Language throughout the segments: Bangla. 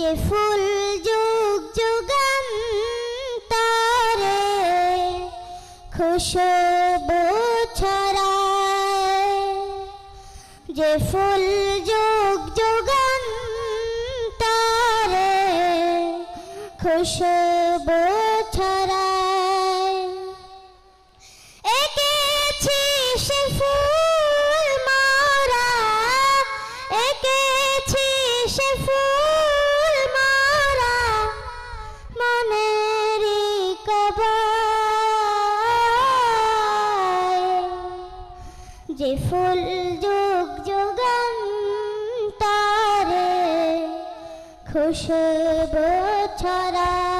যে ফুল যুগ যুগান তারে খুশবু ছড়ায় যে ফুল যুগ যুগান তারে খুশবু যে ফুল যুগ যুগান তারে খুশবু ছড়ায়।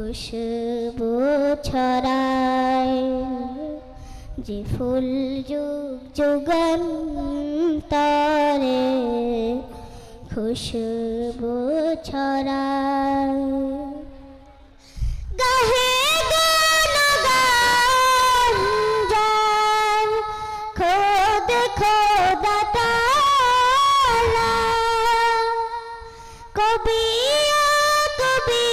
খুশবু ছড়ায় যে ফুল যুগ যুগান তারে খুশবু ছড়ায়। কবি কবি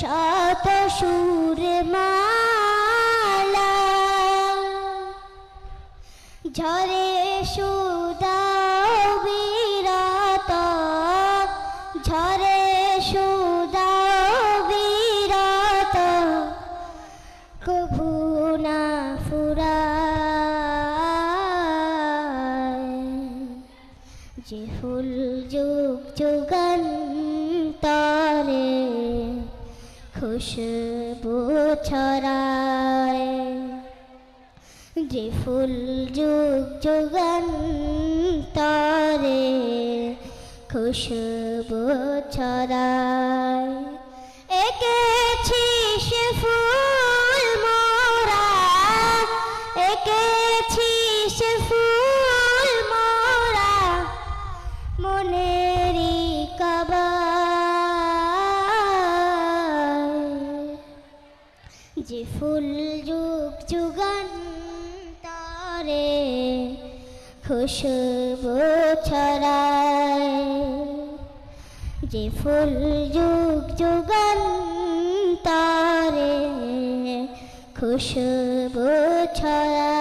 শত সুর মালা শত সুর ঝরে সুদাও বিরাত, কভু না ফুরায়। যে ফুল যুগ যুগান তারে খুশবু ছড়ায়। যে ফুল যুগ যুগান তারে খুশবু ছড়ায় এঁকেছি সে ফুল মোরা এঁকেছি সে ফুল মোরা কাবায় যে ফুল যুগ যুগান তারে খুশবু ছড়ায় যে ফুল যুগ যুগান তারে খুশবু ছড়ায়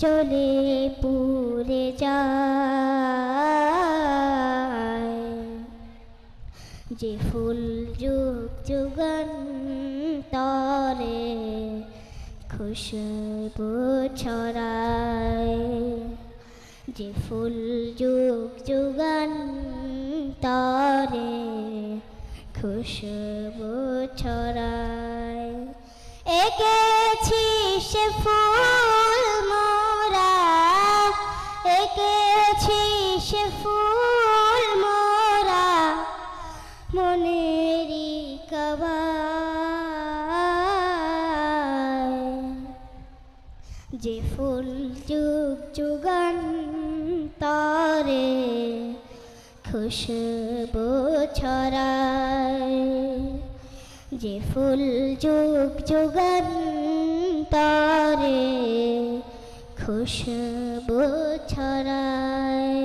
জলে পুরে যায়। যে ফুল যুগ যুগান তরে, খুশবু ছড়ায়। যে ফুল যুগ যুগান তরে, খুশবু ছড়ায়। এঁকেছি সে ফুল যে ফুল যুগ যুগান তরে খুশবু ছড়ায়। যে ফুল যুগ যুগান তরে খুশবু ছড়ায়।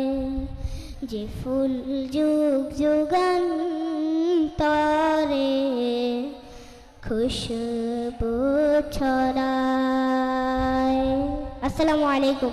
যে ফুল যুগ যুগান তরে খুশবু ছড়ায়। السلام عليكم.